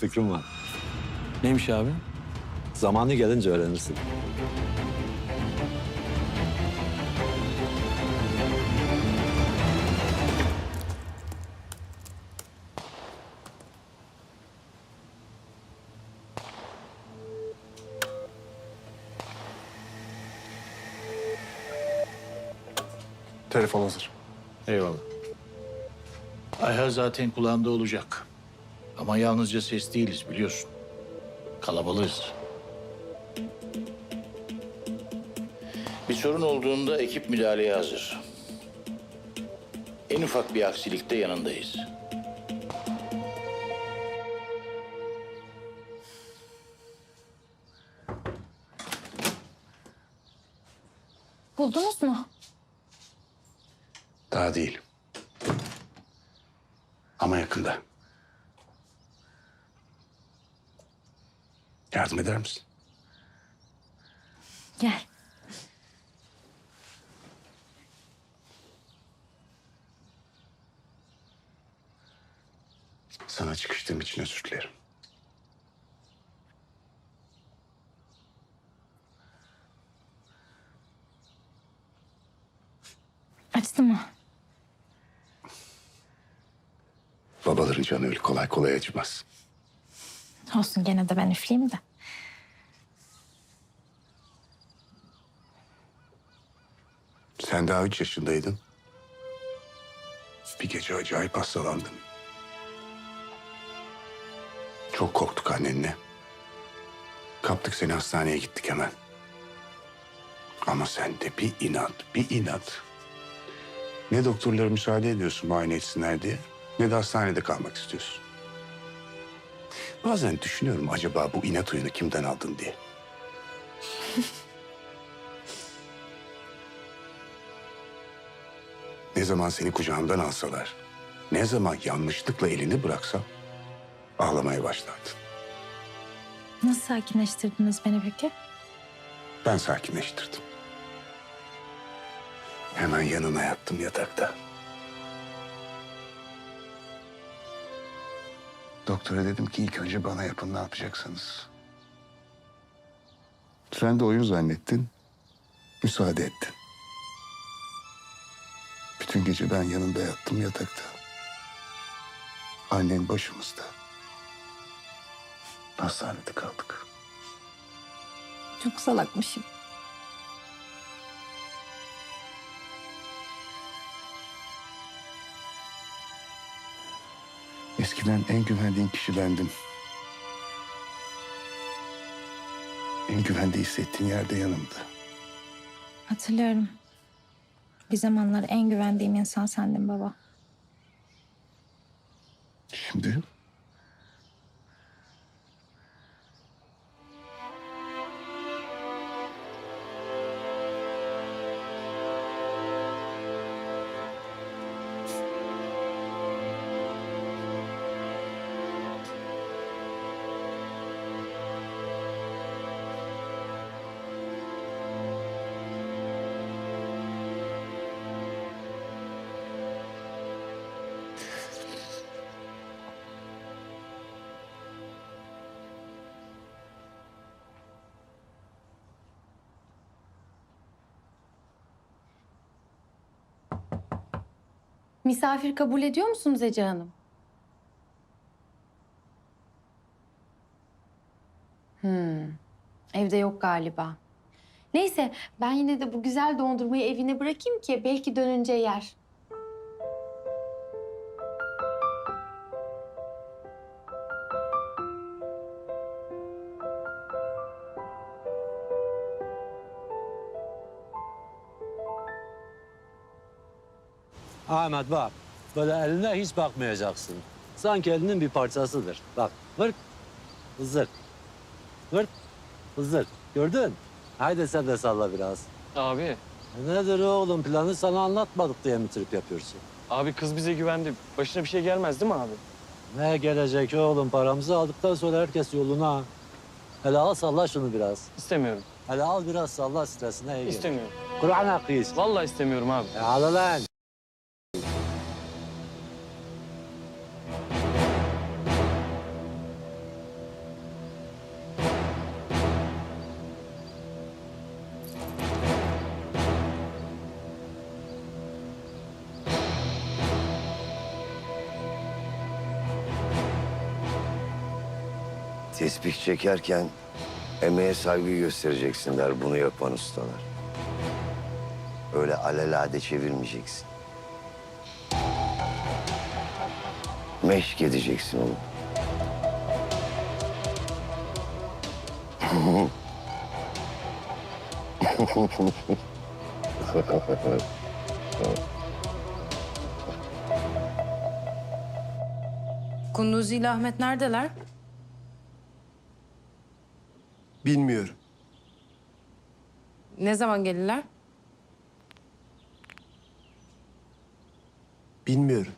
fikrim var. Neymiş abi? Zamanı gelince öğrenirsin. Telefon hazır. Eyvallah. Ayha zaten kulağında olacak. Ama yalnızca ses değiliz biliyorsun. Kalabalığız. Bir sorun olduğunda ekip müdahaleye hazır. En ufak bir aksilikte yanındayız. Buldunuz mu? Daha değil. Ama yakında. Yardım eder misin? Gel. Sana çıkıştığım için özür dilerim. Açtı mı? Babaların canı öyle kolay kolay acımaz. Olsun gene de ben üfleyeyim de. Sen daha üç yaşındaydın. Bir gece acayip hastalandın. Çok korktuk annenle. Kaptık seni hastaneye gittik hemen. Ama sen de bir inat, bir inat. Ne doktorlara müsaade ediyorsun muayene etsinler diye, ne de hastanede kalmak istiyorsun. Bazen düşünüyorum acaba bu inat oyunu kimden aldın diye. Ne zaman seni kucağımdan alsalar, ne zaman yanlışlıkla elini bıraksam ağlamaya başlardın. Nasıl sakinleştirdiniz beni peki? Ben sakinleştirdim. Hemen yanına yattım yatakta. Doktora dedim ki ilk önce bana yapın ne yapacaksınız. Sen de oyun zannettin. Müsaade ettin. Bütün gece ben yanında yattım yatakta. Annen başımızda. Hastanede kaldık. Çok salakmışım. Eskiden en güvendiğin kişi bendim. En güvende hissettiğin yerde yanımdı. Hatırlıyorum. Bir zamanlar en güvendiğim insan sendin baba. Şimdi Misafir kabul ediyor musunuz Ece Hanım? Hmm, evde yok galiba. Neyse ben yine de bu güzel dondurmayı evine bırakayım ki belki dönünce yer. Ahmet bak, böyle eline hiç bakmayacaksın. Sanki elinin bir parçasıdır. Bak, vırt, vızır, vırt, vızır. Gördün? Haydi sen de salla biraz. Abi, E nedir oğlum planı sana anlatmadık diye mi trip yapıyorsun? abi kız bize güvendi. Başına bir şey gelmez değil mi abi? Ne gelecek oğlum paramızı aldıktan sonra herkes yoluna. Hele al salla şunu biraz. İstemiyorum. Hele al biraz salla stresine iyi gelir. İstemiyorum. Kur'an hakkıyız. Vallahi istemiyorum abi. E al lan. Tesbih çekerken emeğe saygı göstereceksin der bunu yapan ustalar. Öyle alelade çevirmeyeceksin. Meşk edeceksin onu. Kunduzi ile Ahmet neredeler? Bilmiyorum. Ne zaman gelirler? Bilmiyorum.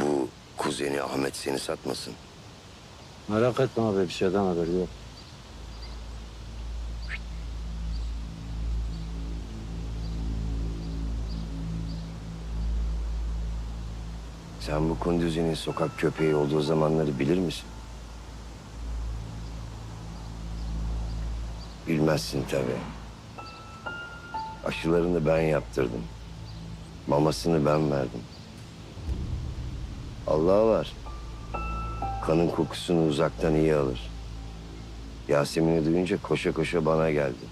Bu kuzeni Ahmet seni satmasın. Merak etme abi bir şeyden haberi yok. Sen bu kunduzinin sokak köpeği olduğu zamanları bilir misin? Bilmezsin tabii. Aşılarını ben yaptırdım. Mamasını ben verdim. Allah var. Kanın kokusunu uzaktan iyi alır. Yasemin'i duyunca koşa koşa bana geldi.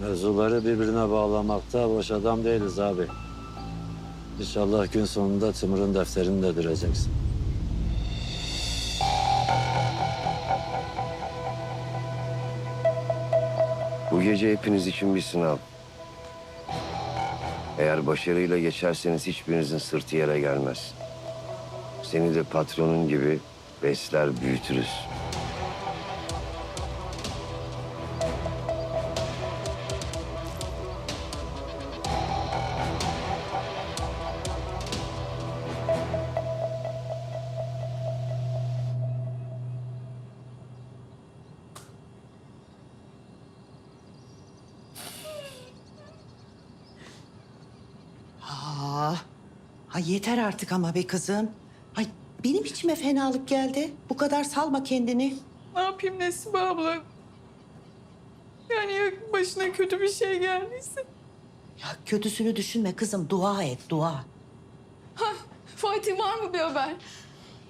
Mevzuları birbirine bağlamakta boş adam değiliz abi. İnşallah gün sonunda Timur'un defterini de düreceksin. Bu gece hepiniz için bir sınav. Eğer başarıyla geçerseniz hiçbirinizin sırtı yere gelmez. Seni de patronun gibi besler büyütürüz. Ay yeter artık ama be kızım. Ay benim içime fenalık geldi. Bu kadar salma kendini. Ne yapayım Nesibe abla? Yani ya başına kötü bir şey geldiyse? Ya kötüsünü düşünme kızım. Dua et, dua. Fatih var mı bir haber?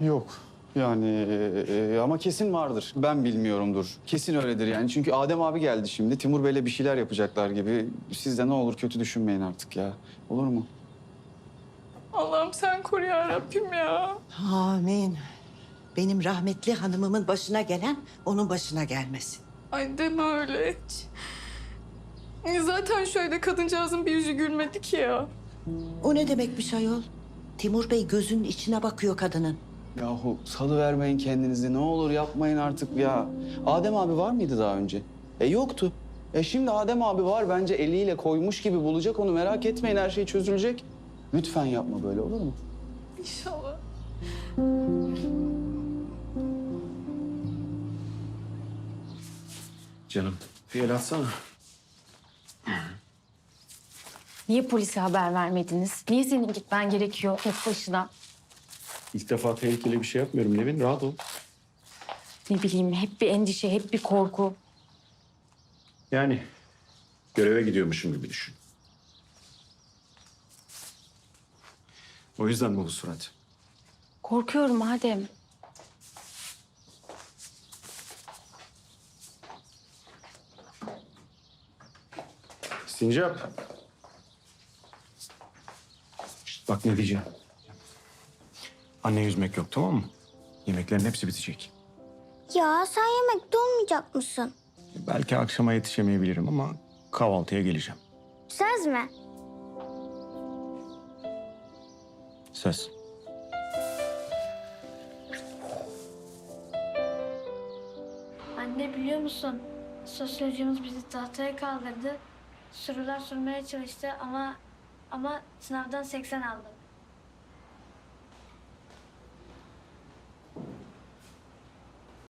Yok. Yani e, ama kesin vardır. Ben bilmiyorumdur. Kesin öyledir yani. Çünkü Adem abi geldi şimdi. Timur Bey'le bir şeyler yapacaklar gibi. Siz de ne olur kötü düşünmeyin artık ya. Olur mu? Allah'ım sen koru ya Rabbim ya. Amin. Benim rahmetli hanımımın başına gelen onun başına gelmesin. Ay deme öyle hiç. Zaten şöyle kadıncağızın bir yüzü gülmedi ki ya. O ne demekmiş ayol? Timur Bey gözünün içine bakıyor kadının. Yahu salı vermeyin kendinizi. Ne olur yapmayın artık ya. Adem abi var mıydı daha önce? E yoktu. E şimdi Adem abi var bence eliyle koymuş gibi bulacak onu merak etmeyin her şey çözülecek. Lütfen yapma böyle olur mu? İnşallah. Canım bir el atsana. Niye polise haber vermediniz? Niye senin gitmen gerekiyor tek başına? İlk defa tehlikeli bir şey yapmıyorum Nevin. Rahat ol. Ne bileyim hep bir endişe, hep bir korku. Yani göreve gidiyormuşum gibi düşün. O yüzden mi bu surat? Korkuyorum Adem. Sincap. Şişt, bak ne diyeceğim. Anne yüzmek yok tamam mı? Yemeklerin hepsi bitecek. Ya sen yemekte olmayacak mısın? Belki akşama yetişemeyebilirim ama kahvaltıya geleceğim. Söz mü? Söz. Anne biliyor musun? Sosyolojimiz bizi tahtaya kaldırdı. Sorular sormaya çalıştı ama ama sınavdan 80 aldım.